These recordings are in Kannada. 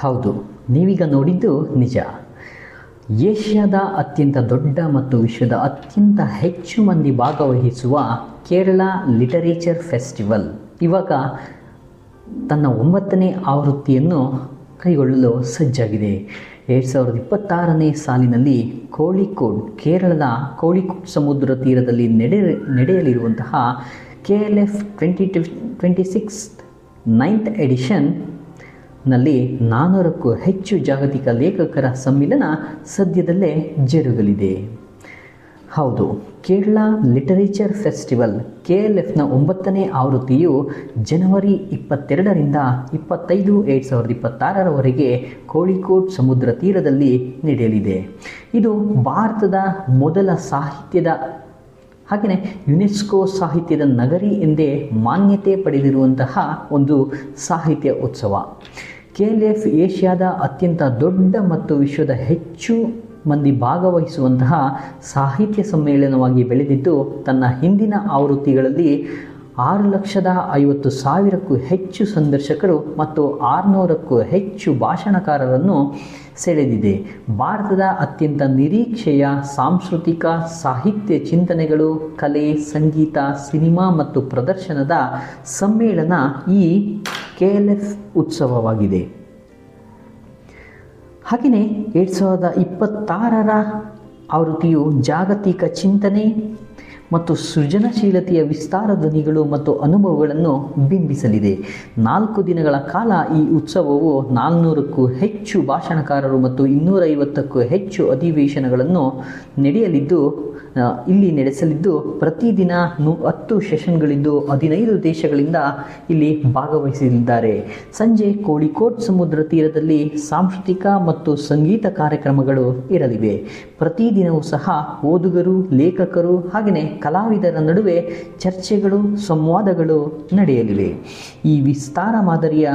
ಹೌದು, ನೀವೀಗ ನೋಡಿದ್ದು ನಿಜ. ಏಷ್ಯಾದ ಅತ್ಯಂತ ದೊಡ್ಡ ಮತ್ತು ವಿಶ್ವದ ಅತ್ಯಂತ ಹೆಚ್ಚು ಮಂದಿ ಭಾಗವಹಿಸುವ ಕೇರಳ ಲಿಟರೇಚರ್ ಫೆಸ್ಟಿವಲ್. ಇವಾಗ ತನ್ನ ಒಂಬತ್ತನೇ ಆವೃತ್ತಿಯನ್ನು ಕೈಗೊಳ್ಳಲು ಸಜ್ಜಾಗಿದೆ. ಎರಡು ಸಾವಿರದ ಇಪ್ಪತ್ತಾರನೇ ಸಾಲಿನಲ್ಲಿ ಕೋಳಿಕೋಡ್, ಕೇರಳದ ಕೋಳಿಕೋಡ್ ಸಮುದ್ರ ತೀರದಲ್ಲಿ ನಡೆ, ನಡೆಯಲಿರುವಂತಹ K L F twenty twenty six, ninth edition ನಲ್ಲಿ ನಾನೂರಕ್ಕೂ ಹೆಚ್ಚು ಜಾಗತಿಕ ಲೇಖಕರ ಸಮ್ಮಿಲನ ಸದ್ಯದಲ್ಲೇ ಜರುಗಲಿದೆ. ಹೌದು, Kerala literature festival K L ಎಫ್ನ ಒಂಬತ್ತನೇ ಆವೃತ್ತಿಯು ಜನವರಿ ಇಪ್ಪತ್ತೆರಡರಿಂದ ಇಪ್ಪತ್ತೈದು ಎರಡು ಸಾವಿರದ ಇಪ್ಪತ್ತಾರರವರೆಗೆ ಕೋಳಿಕೋಟ್ ಸಮುದ್ರ ತೀರದಲ್ಲಿ ನಡೆಯಲಿದೆ. ಇದು ಭಾರತದ ಮೊದಲ ಸಾಹಿತ್ಯದ ಹಾಗೆಯೇ ಯುನೆಸ್ಕೋ ಸಾಹಿತ್ಯದ ನಗರಿ ಎಂದೇ ಮಾನ್ಯತೆ ಪಡೆದಿರುವಂತಹ ಒಂದು ಸಾಹಿತ್ಯ ಉತ್ಸವ. ಕೆ ಎಲ್ ಎಫ್ ಏಷ್ಯಾದ ಅತ್ಯಂತ ದೊಡ್ಡ ಮತ್ತು ವಿಶ್ವದ ಹೆಚ್ಚು ಮಂದಿ ಭಾಗವಹಿಸುವಂತಹ ಸಾಹಿತ್ಯ ಸಮ್ಮೇಳನವಾಗಿ ಬೆಳೆದಿದ್ದು, ತನ್ನ ಹಿಂದಿನ ಆವೃತ್ತಿಗಳಲ್ಲಿ ಆರು ಲಕ್ಷದ ಐವತ್ತು ಸಾವಿರಕ್ಕೂ ಹೆಚ್ಚು ಸಂದರ್ಶಕರು ಮತ್ತು ಆರುನೂರಕ್ಕೂ ಹೆಚ್ಚು ಭಾಷಣಕಾರರನ್ನು ಸೆಳೆದಿದೆ. ಭಾರತದ ಅತ್ಯಂತ ನಿರೀಕ್ಷೆಯ ಸಾಂಸ್ಕೃತಿಕ, ಸಾಹಿತ್ಯ ಚಿಂತನೆಗಳು, ಕಲೆ, ಸಂಗೀತ, ಸಿನಿಮಾ ಮತ್ತು ಪ್ರದರ್ಶನದ ಸಮ್ಮೇಳನ ಈ ಕೆ ಎಲ್ ಎಫ್ ಉತ್ಸವವಾಗಿದೆ. ಹಾಗೆಯೇ ಎರಡು ಸಾವಿರದ ಇಪ್ಪತ್ತಾರರ ಆವೃತ್ತಿಯು ಜಾಗತಿಕ ಚಿಂತನೆ ಮತ್ತು ಸೃಜನಶೀಲತೆಯ ವಿಸ್ತಾರ ಧ್ವನಿಗಳು ಮತ್ತು ಅನುಭವಗಳನ್ನು ಬಿಂಬಿಸಲಿದೆ. ನಾಲ್ಕು ದಿನಗಳ ಕಾಲ ಈ ಉತ್ಸವವು ನಾಲ್ನೂರಕ್ಕೂ ಹೆಚ್ಚು ಭಾಷಣಕಾರರು ಮತ್ತು ಇನ್ನೂರೈವತ್ತಕ್ಕೂ ಹೆಚ್ಚು ಅಧಿವೇಶನಗಳನ್ನು ನಡೆಯಲಿದ್ದು ಇಲ್ಲಿ ನಡೆಸಲಿದ್ದು ಪ್ರತಿದಿನ ನು, ಹತ್ತು ಸೆಷನ್ಗಳಿದ್ದು ಹದಿನೈದು ದೇಶಗಳಿಂದ ಇಲ್ಲಿ ಭಾಗವಹಿಸಲಿದ್ದಾರೆ. ಸಂಜೆ ಕೋಳಿಕೋಟ್ ಸಮುದ್ರ ತೀರದಲ್ಲಿ ಸಾಂಸ್ಕೃತಿಕ ಮತ್ತು ಸಂಗೀತ ಕಾರ್ಯಕ್ರಮಗಳು ಇರಲಿವೆ. ಪ್ರತಿದಿನವೂ ಸಹ ಓದುಗರು, ಲೇಖಕರು ಹಾಗೆಯೇ ಕಲಾವಿದರ ನಡುವೆ ಚರ್ಚೆಗಳು, ಸಂವಾದಗಳು ನಡೆಯಲಿವೆ. ಈ ವಿಸ್ತಾರ ಮಾದರಿಯ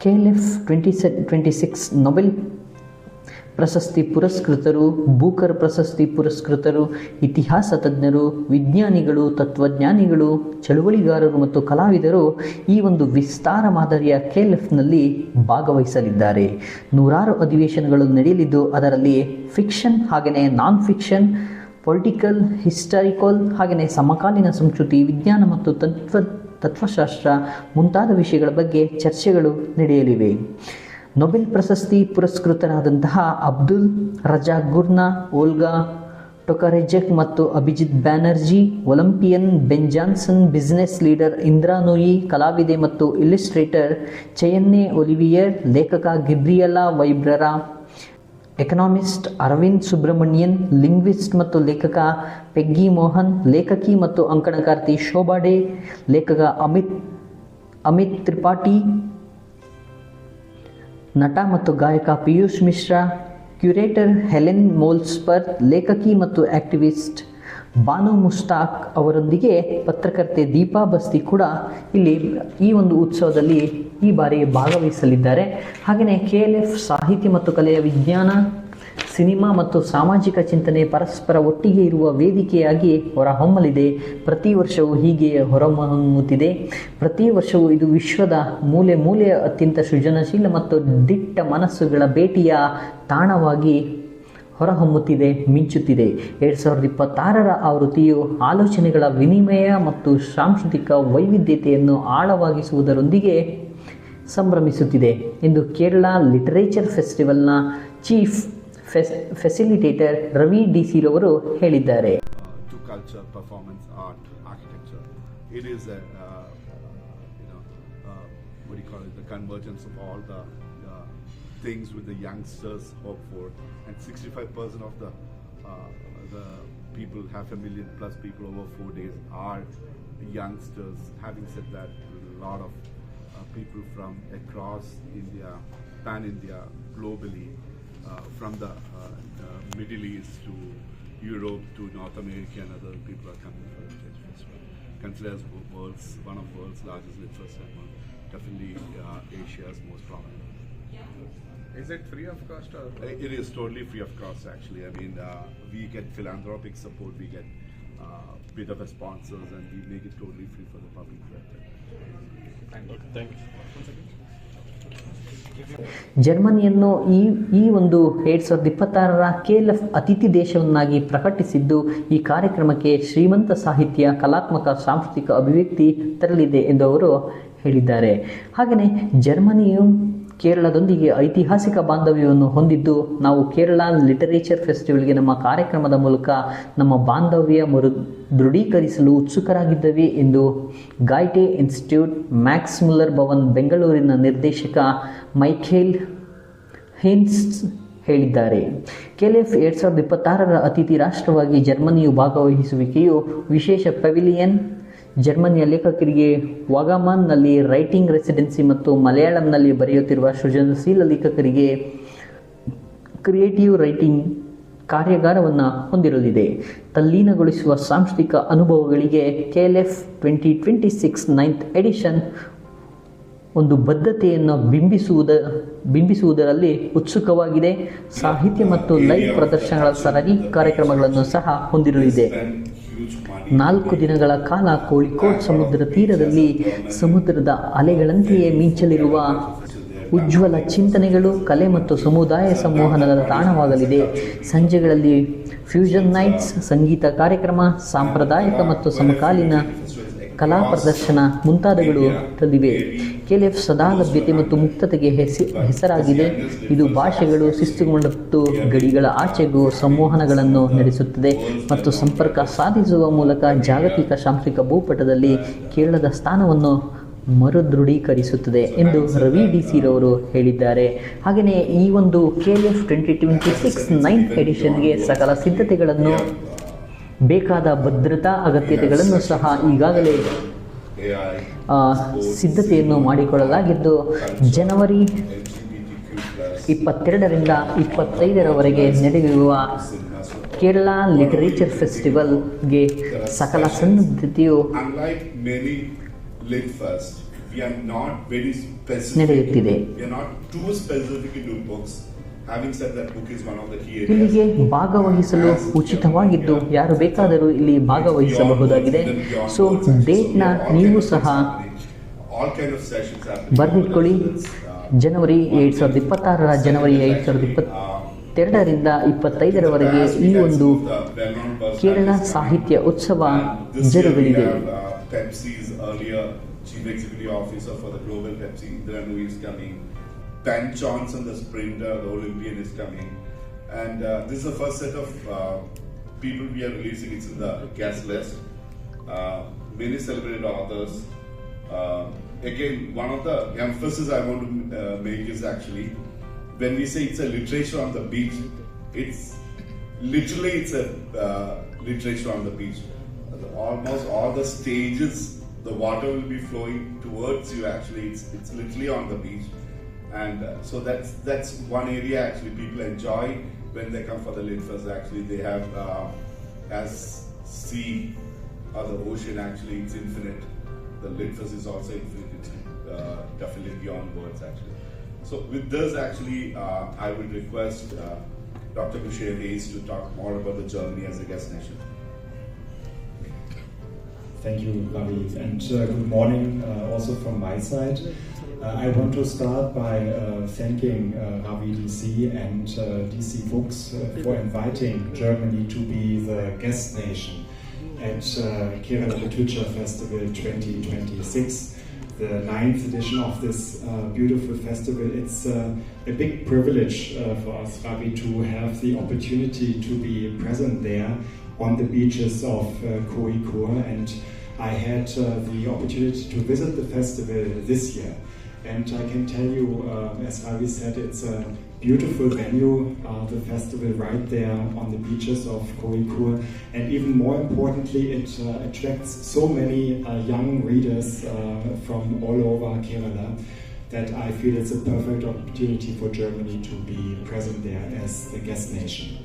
ಕೆ ಎಲ್ ಎಫ್ ಟ್ವೆಂಟಿ ಸೆ ಟ್ವೆಂಟಿ ಸಿಕ್ಸ್ ನೊಬೆಲ್ ಪ್ರಶಸ್ತಿ ಪುರಸ್ಕೃತರು ಬೂಕರ್ ಪ್ರಶಸ್ತಿ ಪುರಸ್ಕೃತರು, ಇತಿಹಾಸ ತಜ್ಞರು, ವಿಜ್ಞಾನಿಗಳು, ತತ್ವಜ್ಞಾನಿಗಳು, ಚಳುವಳಿಗಾರರು ಮತ್ತು ಕಲಾವಿದರು ಈ ಒಂದು ವಿಸ್ತಾರ ಮಾದರಿಯ ಕೆಎಲ್ಎಫ್ನಲ್ಲಿ ಭಾಗವಹಿಸಲಿದ್ದಾರೆ. ನೂರಾರು ಅಧಿವೇಶನಗಳು ನಡೆಯಲಿದ್ದು ಅದರಲ್ಲಿ ಫಿಕ್ಷನ್ ಹಾಗೆಯೇ ನಾನ್ ಫಿಕ್ಷನ್ ಪೊಲಿಟಿಕಲ್ ಹಿಸ್ಟಾರಿಕಲ್ ಹಾಗೆಯೇ ಸಮಕಾಲೀನ ಸಂಸ್ಕೃತಿ, ವಿಜ್ಞಾನ ಮತ್ತು ತತ್ವ, ತತ್ವಶಾಸ್ತ್ರ ಮುಂತಾದ ವಿಷಯಗಳ ಬಗ್ಗೆ ಚರ್ಚೆಗಳು ನಡೆಯಲಿವೆ. ನೊಬೆಲ್ ಪ್ರಶಸ್ತಿ ಪುರಸ್ಕೃತರಾದಂತಹ ಅಬ್ದುಲ್ ರಜಾ ಗುರ್ನಾ, ಓಲ್ಗಾ ಟೊಕರೆಜೆಕ್ ಮತ್ತು Abhijit Banerjee, Olympian Ben Johnson business leader Indra Nooyi, ಕಲಾವಿದೆ ಮತ್ತು ಇಲಿಸ್ಟ್ರೇಟರ್ ಚಯನ್ನೆ ಒಲಿವಿಯರ್, ಲೇಖಕ Gabriela Ybarra, economist Arvind Subramanian, linguist ಮತ್ತು ಲೇಖಕ ಪೆಗ್ಗಿ ಮೋಹನ್, ಲೇಖಕಿ ಮತ್ತು ಅಂಕಣಕಾರ್ತಿ ಶೋಭಾಡೆ, ಲೇಖಕ ಅಮಿತ್ ಅಮಿತ್ ತ್ರಿಪಾಠಿ ನಟ ಮತ್ತು ಗಾಯಕ Piyush Mishra, curator Helen Molsper ಲೇಖಕಿ ಮತ್ತು ಆಕ್ಟಿವಿಸ್ಟ್ ಬಾನು ಮುಸ್ತಾಕ್ ಅವರೊಂದಿಗೆ ಪತ್ರಕರ್ತೆ ದೀಪಾ ಬಸ್ತಿ ಕೂಡ ಇಲ್ಲಿ ಈ ಒಂದು ಉತ್ಸವದಲ್ಲಿ ಈ ಬಾರಿ ಭಾಗವಹಿಸಲಿದ್ದಾರೆ. ಹಾಗೆಯೇ ಕೆ ಎಲ್ ಎಫ್ ಸಾಹಿತ್ಯ ಮತ್ತು ಕಲೆಯ ವಿಜ್ಞಾನ ಸಿನಿಮಾ ಮತ್ತು ಸಾಮಾಜಿಕ ಚಿಂತನೆ ಪರಸ್ಪರ ಒಟ್ಟಿಗೆ ಇರುವ ವೇದಿಕೆಯಾಗಿ ಹೊರಹೊಮ್ಮಲಿದೆ. ಪ್ರತಿ ವರ್ಷವೂ ಹೀಗೆ ಹೊರಹೊಮ್ಮುತ್ತಿದೆ. ಪ್ರತಿ ವರ್ಷವೂ ಇದು ವಿಶ್ವದ ಮೂಲೆ ಮೂಲೆಯ ಅತ್ಯಂತ ಸೃಜನಶೀಲ ಮತ್ತು ದಿಟ್ಟ ಮನಸ್ಸುಗಳ ಭೇಟಿಯ ತಾಣವಾಗಿ ಹೊರಹೊಮ್ಮುತ್ತಿದೆ, ಮಿಂಚುತ್ತಿದೆ. ಎರಡು ಸಾವಿರದ ಇಪ್ಪತ್ತಾರರ ಆವೃತ್ತಿಯು ಆಲೋಚನೆಗಳ ವಿನಿಮಯ ಮತ್ತು ಸಾಂಸ್ಕೃತಿಕ ವೈವಿಧ್ಯತೆಯನ್ನು ಆಳವಾಗಿಸುವುದರೊಂದಿಗೆ ಸಂಭ್ರಮಿಸುತ್ತಿದೆ. ಎಂದು ಕೇರಳ ಲಿಟರೇಚರ್ ಫೆಸ್ಟಿವಲ್ನ ಚೀಫ್ ಫೆಸಿಲಿಟೇಟರ್ ರವಿ ಡಿ ಸಿರವರು ಹೇಳಿದ್ದಾರೆ art. It is a, uh, you know, uh, what do you call it, the convergence of all the uh, things with the youngsters hope for. And 65% of the, uh, the people, half a million plus people over four days are youngsters. Having said that, a lot of uh, people from across India, pan-India, globally, uh, from the, uh, the Middle East to Europe to North America and other people are coming for the Church Festival. Considered as world's one of the world's largest lit festival, definitely uh, Asia's most prominent. Is it free of cost or? Uh, It is totally free of cost actually. I mean, uh, we get philanthropic support, we get uh, bit of a sponsors, and we make it totally free for the public. Thank you. Thank you. ಜರ್ಮನಿಯನ್ನು ಈ ಈ ಒಂದು ಎರಡು ಸಾವಿರದ ಇಪ್ಪತ್ತಾರರ ಕೆಎಲ್ಎಫ್ ಅತಿಥಿ ದೇಶವನ್ನಾಗಿ ಪ್ರಕಟಿಸಿದ್ದು, ಈ ಕಾರ್ಯಕ್ರಮಕ್ಕೆ ಶ್ರೀಮಂತ ಸಾಹಿತ್ಯ, ಕಲಾತ್ಮಕ, ಸಾಂಸ್ಕೃತಿಕ ಅಭಿವ್ಯಕ್ತಿ ತರಲಿದೆ ಎಂದು ಅವರು ಹೇಳಿದ್ದಾರೆ. ಹಾಗೆಯೇ ಜರ್ಮನಿಯು ಕೇರಳದೊಂದಿಗೆ ಐತಿಹಾಸಿಕ ಬಾಂಧವ್ಯವನ್ನು ಹೊಂದಿದ್ದು, ನಾವು ಕೇರಳ ಲಿಟರೇಚರ್ ಫೆಸ್ಟಿವಲ್ಗೆ ನಮ್ಮ ಕಾರ್ಯಕ್ರಮದ ಮೂಲಕ ನಮ್ಮ ಬಾಂಧವ್ಯ ಮರು ದೃಢೀಕರಿಸಲು ಉತ್ಸುಕರಾಗಿದ್ದೇವೆ ಎಂದು Goethe Institute Max Mueller Bhavan, ಬೆಂಗಳೂರಿನ ನಿರ್ದೇಶಕ ಮೈಖೇಲ್ ಹೇನ್ಸ್ ಹೇಳಿದ್ದಾರೆ. ಕೆಲೆಫ್ ಎರಡು ಸಾವಿರದ ಇಪ್ಪತ್ತಾರರ ಅತಿಥಿ ರಾಷ್ಟ್ರವಾಗಿ ಜರ್ಮನಿಯು ಭಾಗವಹಿಸುವಿಕೆಯು ವಿಶೇಷ ಪೆವಿಲಿಯನ್ ಜರ್ಮನಿಯ ಲೇಖಕರಿಗೆ ವಾಗಮಾನ್ನಲ್ಲಿ ರೈಟಿಂಗ್ ರೆಸಿಡೆನ್ಸಿ ಮತ್ತು ಮಲಯಾಳಂನಲ್ಲಿ ಬರೆಯುತ್ತಿರುವ ಸೃಜನಶೀಲ ಲೇಖಕರಿಗೆ ಕ್ರಿಯೇಟಿವ್ ರೈಟಿಂಗ್ ಕಾರ್ಯಾಗಾರವನ್ನು ಹೊಂದಿರಲಿದೆ. ತಲ್ಲೀನಗೊಳಿಸುವ ಸಾಂಸ್ಥಿಕ ಅನುಭವಗಳಿಗೆ K L F twenty twenty six ninth edition ಒಂದು ಬದ್ಧತೆಯನ್ನು ಬಿಂಬಿಸುವುದ, ಬಿಂಬಿಸುವುದರಲ್ಲಿ ಉತ್ಸುಕವಾಗಿದೆ. ಸಾಹಿತ್ಯ ಮತ್ತು ಲೈವ್ ಪ್ರದರ್ಶನಗಳ ಸರಣಿ ಕಾರ್ಯಕ್ರಮಗಳನ್ನು ಸಹ ಹೊಂದಿರಲಿದೆ. ನಾಲ್ಕು ದಿನಗಳ ಕಾಲ ಕೋಳಿಕೋಟ್ ಸಮುದ್ರ ತೀರದಲ್ಲಿ ಸಮುದ್ರದ ಅಲೆಗಳಂತೆಯೇ ಮಿಂಚಲಿರುವ ಉಜ್ವಲ ಚಿಂತನೆಗಳು, ಕಲೆ ಮತ್ತು ಸಮುದಾಯ ಸಂವಹನದ ತಾಣವಾಗಲಿದೆ. ಸಂಜೆಗಳಲ್ಲಿ ಫ್ಯೂಷನ್ ನೈಟ್ಸ್, ಸಂಗೀತ ಕಾರ್ಯಕ್ರಮ, ಸಾಂಪ್ರದಾಯಿಕ ಮತ್ತು ಸಮಕಾಲೀನ ಕಲಾ ಪ್ರದರ್ಶನ ಮುಂತಾದಗಳು ತಂದಿವೆ ಕೆಎಲ್ಎಫ್ ಸದಾ ಲಭ್ಯತೆ ಮತ್ತು ಮುಕ್ತತೆಗೆ ಹೆಸಿ, ಹೆಸರಾಗಿದೆ. ಇದು ಭಾಷೆಗಳು ಶಿಸ್ತುಗೊಂಡತ್ತು ಗಡಿಗಳ ಆಚೆಗೂ ಸಂವಹನಗಳನ್ನು ನಡೆಸುತ್ತದೆ ಮತ್ತು ಸಂಪರ್ಕ ಸಾಧಿಸುವ ಮೂಲಕ ಜಾಗತಿಕ ಸಾಂಸ್ಥಿಕ ಭೂಪಟದಲ್ಲಿ ಕೇರಳದ ಸ್ಥಾನವನ್ನು ಮರುದೃಢೀಕರಿಸುತ್ತದೆ ಎಂದು ರವಿ ಡಿ ಸಿರವರು ಹೇಳಿದ್ದಾರೆ. ಹಾಗೆಯೇ ಈ ಒಂದು K L F twenty twenty six nine ಎಡಿಷನ್ಗೆ ಸಕಲ ಸಿದ್ಧತೆಗಳನ್ನು ಬೇಕಾದ ಭದ್ರತಾ ಅಗತ್ಯತೆಗಳನ್ನು ಸಹ ಈಗಾಗಲೇ ಸಿದ್ಧತೆಯನ್ನು ಮಾಡಿಕೊಳ್ಳಲಾಗಿದ್ದು ಜನವರಿ ಇಪ್ಪತ್ತೆರಡರಿಂದ ಇಪ್ಪತ್ತೈದರವರೆಗೆ ನಡೆಯುವ ಕೇರಳ ಲಿಟರೇಚರ್ ಫೆಸ್ಟಿವಲ್ಗೆ ಸಕಲ ಸನ್ನದ್ಧತೆಯು. ನಡೆಯುತ್ತಿದೆ. ಇಲ್ಲಿಗೆ. ಭಾಗವಹಿಸಲು ಉಚಿತವಾಗಿದ್ದು ಯಾರು ಬೇಕಾದರೂ ಇಲ್ಲಿ ಭಾಗವಹಿಸಬಹುದಾಗಿದೆ ಸೊ ಡೇಟ್ನ ನೀವು ಸಹ. ಬರೆದಿಟ್ಕೊಳ್ಳಿ ಜನವರಿ ಎರಡು ಸಾವಿರದ ಇಪ್ಪತ್ತಾರರ ಜನವರಿ ಎರಡು ಸಾವಿರದ ಇಪ್ಪತ್ತೆರಡರಿಂದ ಇಪ್ಪತ್ತೈದರವರೆಗೆ ಈ ಒಂದು ಕೇರಳ ಸಾಹಿತ್ಯ ಉತ್ಸವ ಜರುಗಲಿದೆ Pepsi's earlier chief executive officer for the global Pepsi, Indranu is coming. Ben Johnson, the sprinter, the Olympian, is coming. And uh, this is the first set of uh, people we are releasing. It's in the guest list. Uh, many celebrated authors. Uh, again, one of the emphasis I want to uh, make is actually when we say it's a literature on the beach, it's literally it's a uh, literature on the beach. Almost all the stages, the water will be flowing towards you. Actually, it's it's literally on the beach, and uh, so that's that's one area actually people enjoy when they come for the fest. Actually, they have uh, as sea or the ocean. Actually, it's infinite. The fest is also infinite. It's uh, definitely beyond words. Actually. So with this, actually, uh, I would request uh, Dr. Bashir Hayes to talk more about the Germany as a guest nation. Thank you, Ravi, and uh, good morning also from my side. Uh, I want to start by uh, thanking uh, DC and uh, DC Books uh, for inviting Germany to be the guest nation at uh, Kerala Literature Festival 2026, the ninth edition of this uh, beautiful festival. It's a big privilege for us, Ravi, to have the opportunity to be present there on the beaches of uh, Koikur and I had the opportunity to visit the festival this year and I can tell you, uh, as Ravi said, it's a beautiful venue, uh, the festival right there on the beaches of Koikur and even more importantly it uh, attracts so many uh, young readers uh, from all over Kerala that I feel it's a perfect opportunity for Germany to be present there as the guest nation.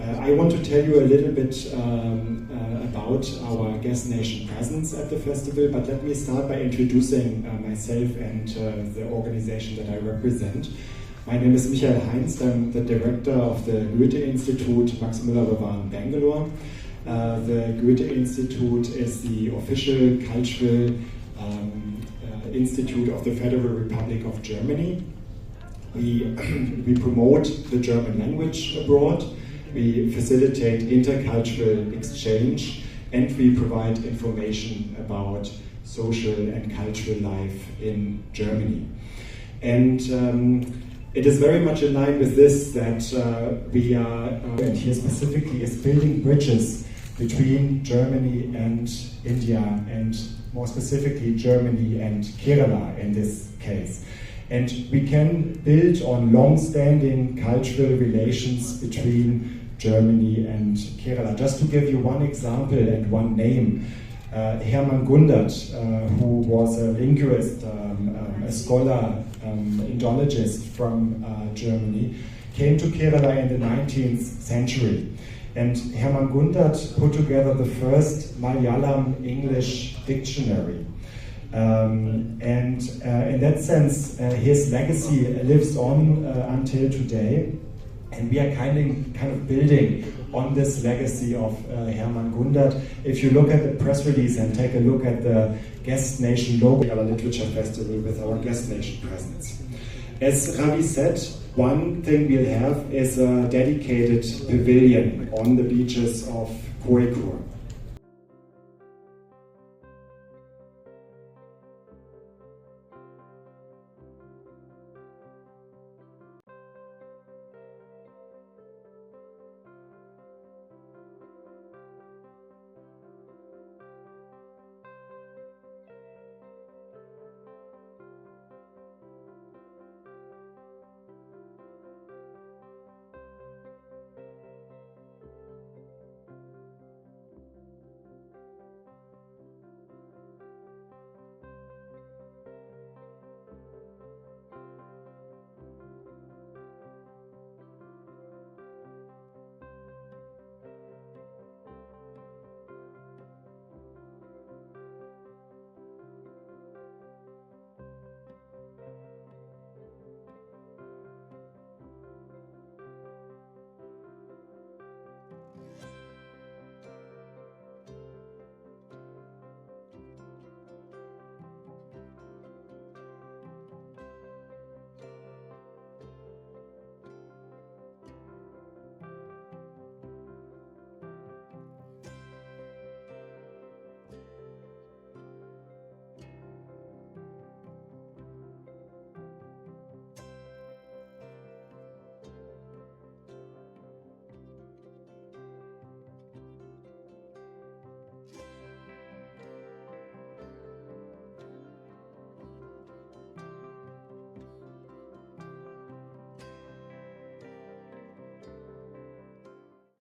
Uh, I want to tell you a little bit um, uh, about our guest nation presence at the festival, but let me start by introducing uh, myself and uh, the organization that I represent. My name is Michael Heinz, I'm the director of the Goethe Institute Max Müller Bewahren Bangalore. Uh, the Goethe Institute is the official cultural um, uh, institute of the Federal Republic of Germany. we, we promote the German language abroad, we facilitate intercultural exchange, and we provide information about social and cultural life in Germany. And um, it is very much in line with this that uh, we are, uh, and here specifically, is building bridges between Germany and India, and more specifically, Germany and Kerala in this case. And we can build on long standing cultural relations between Germany and Kerala. Just to give you one example and one name, uh, Hermann Gundert, uh, who was a linguist, um, um, a scholar, um, Indologist from uh, Germany, came to Kerala in the 19th century. And Hermann Gundert put together the first Malayalam English dictionary. Um, and uh, in that sense, uh, his legacy lives on uh, until today. And we are kind of, kind of building on this legacy of uh, Hermann Gundert. If you look at the press release and take a look at the guest nation logo, our literature festival with our guest nation presence. As Ravi said, one thing we'll have is a dedicated pavilion on the beaches of Koikur.